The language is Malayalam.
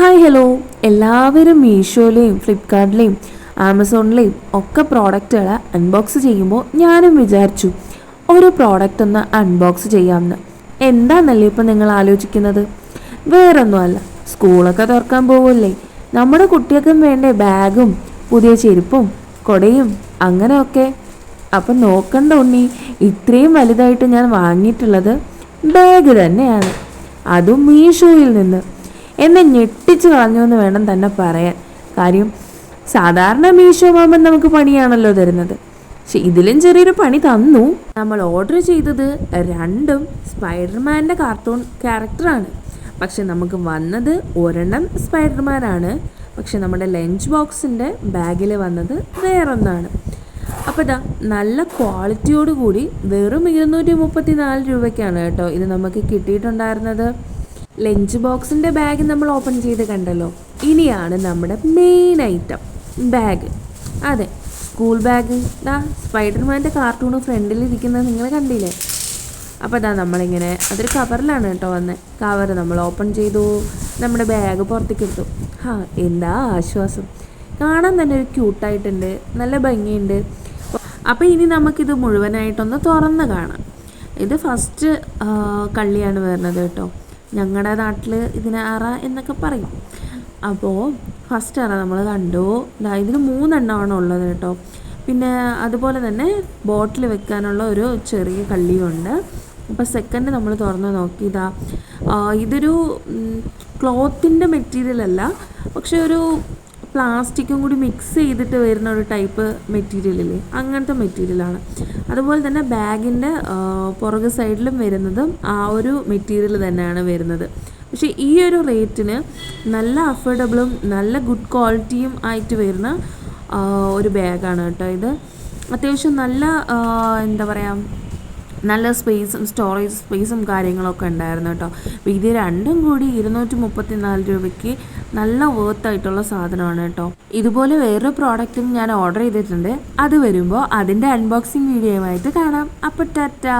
ഹായ് ഹലോ എല്ലാവരും മീഷോയിലെയും ഫ്ലിപ്കാർട്ടിലെയും ആമസോണിലെയും ഒക്കെ പ്രോഡക്റ്റുകൾ അൺബോക്സ് ചെയ്യുമ്പോൾ ഞാനും വിചാരിച്ചു ഒരു പ്രോഡക്റ്റ് ഒന്ന് അൺബോക്സ് ചെയ്യാമെന്ന്. എന്താണെന്നല്ലേ ഇപ്പം നിങ്ങൾ ആലോചിക്കുന്നത്? വേറൊന്നുമല്ല സ്കൂളൊക്കെ തുറക്കാൻ പോവല്ലേ? നമ്മുടെ കുട്ടികൾക്കും വേണ്ടേ ബാഗും പുതിയ ചെരുപ്പും കൊടയും അങ്ങനെയൊക്കെ. അപ്പം നോക്കണ്ട ഉണ്ണി ഇത്രയും വലുതായിട്ട് ഞാൻ വാങ്ങിയിട്ടുള്ളത് ബാഗ് തന്നെയാണ്. അതും മീഷോയിൽ നിന്ന്. എന്നെ ഞെട്ടിച്ച് കളഞ്ഞു എന്ന് വേണം തന്നെ പറയാൻ. കാര്യം സാധാരണ മീഷോ മാമൻ നമുക്ക് പണിയാണല്ലോ തരുന്നത്. പക്ഷെ ഇതിലും ചെറിയൊരു പണി തന്നു. നമ്മൾ ഓർഡർ ചെയ്തത് രണ്ടും സ്പൈഡർമാന്റെ കാർട്ടൂൺ ക്യാരക്ടറാണ്. പക്ഷെ നമുക്ക് വന്നത് ഒരെണ്ണം സ്പൈഡർമാനാണ് പക്ഷെ നമ്മുടെ ലഞ്ച് ബോക്സിന്റെ ബാഗിൽ വന്നത് വേറൊന്നാണ്. അപ്പോൾ ഇതാ നല്ല ക്വാളിറ്റിയോട് കൂടി വെറും ഇരുന്നൂറ്റി മുപ്പത്തി നാല് രൂപയ്ക്കാണ് കേട്ടോ ഇത് നമുക്ക് കിട്ടിയിട്ടുണ്ടായിരുന്നത്. ലഞ്ച് ബോക്സിന്റെ ബാഗ് നമ്മൾ ഓപ്പൺ ചെയ്ത് കണ്ടല്ലോ. ഇനിയാണ് നമ്മുടെ മെയിൻ ഐറ്റം ബാഗ് അതെ സ്കൂൾ ബാഗ് ദാ സ്പൈഡർമാന്റെ കാർട്ടൂണ് ഫ്രണ്ടിലിരിക്കുന്നത് നിങ്ങൾ കണ്ടില്ലേ? അപ്പോൾ അതാ നമ്മളിങ്ങനെ അതൊരു കവറിലാണ് കേട്ടോ വന്നത് കവർ നമ്മൾ ഓപ്പൺ ചെയ്തു നമ്മുടെ ബാഗ് പുറത്തേക്ക് എടുത്തു. ഹാ എന്താ ആശ്വാസം. കാണാൻ തന്നെ ഒരു ക്യൂട്ടായിട്ടുണ്ട് നല്ല ഭംഗിയുണ്ട്. അപ്പോൾ ഇനി നമുക്കിത് മുഴുവനായിട്ടൊന്ന് തുറന്ന് കാണാം. ഇത് ഫസ്റ്റ് കള്ളിയാണ് വരുന്നത് കേട്ടോ. ഞങ്ങളുടെ നാട്ടിൽ ഇതിന് അറ എന്നൊക്കെ പറയും. അപ്പോൾ ഫസ്റ്റ് അറ നമ്മൾ കണ്ടു. ഇതിന് മൂന്നെണ്ണമാണ് ഉള്ളത് കേട്ടോ. പിന്നെ അതുപോലെ തന്നെ ബോട്ടിൽ വെക്കാനുള്ള ഒരു ചെറിയ കള്ളിയുണ്ട്. അപ്പോൾ സെക്കൻഡ് നമ്മൾ തുറന്ന് നോക്കി. ഇതാ ഇതൊരു ക്ലോത്തിന്റെ മെറ്റീരിയൽ അല്ല. പക്ഷെ ഒരു പ്ലാസ്റ്റിക്കും കൂടി മിക്സ് ചെയ്തിട്ട് വരുന്ന ഒരു ടൈപ്പ് മെറ്റീരിയലില്ലേ അങ്ങനത്തെ മെറ്റീരിയലാണ് അതുപോലെ തന്നെ ബാഗിന്റെ പുറകു സൈഡിലും വരുന്നതും ആ ഒരു മെറ്റീരിയൽ തന്നെയാണ് വരുന്നത്. പക്ഷേ ഈ ഒരു റേറ്റിന് നല്ല അഫോർഡബിളും നല്ല ഗുഡ് ക്വാളിറ്റിയും ആയിട്ട് വരുന്ന ഒരു ബാഗാണ് കേട്ടോ ഇത്. അത്യാവശ്യം നല്ല എന്താ പറയുക നല്ല സ്പേസും സ്റ്റോറേജ് സ്പേസും കാര്യങ്ങളൊക്കെ ഉണ്ടായിരുന്നു കേട്ടോ. അപ്പോൾ ഇത് രണ്ടും കൂടി ഇരുന്നൂറ്റി മുപ്പത്തി നാല് രൂപയ്ക്ക് നല്ല വർത്ത് ആയിട്ടുള്ള സാധനമാണ് കേട്ടോ. ഇതുപോലെ വേറൊരു പ്രോഡക്റ്റും ഞാൻ ഓർഡർ ചെയ്തിട്ടുണ്ട്. അത് വരുമ്പോൾ അതിന്റെ അൺബോക്സിങ് വീഡിയോയുമായിട്ട് കാണാം. അപ്പോൾ ടാറ്റാ!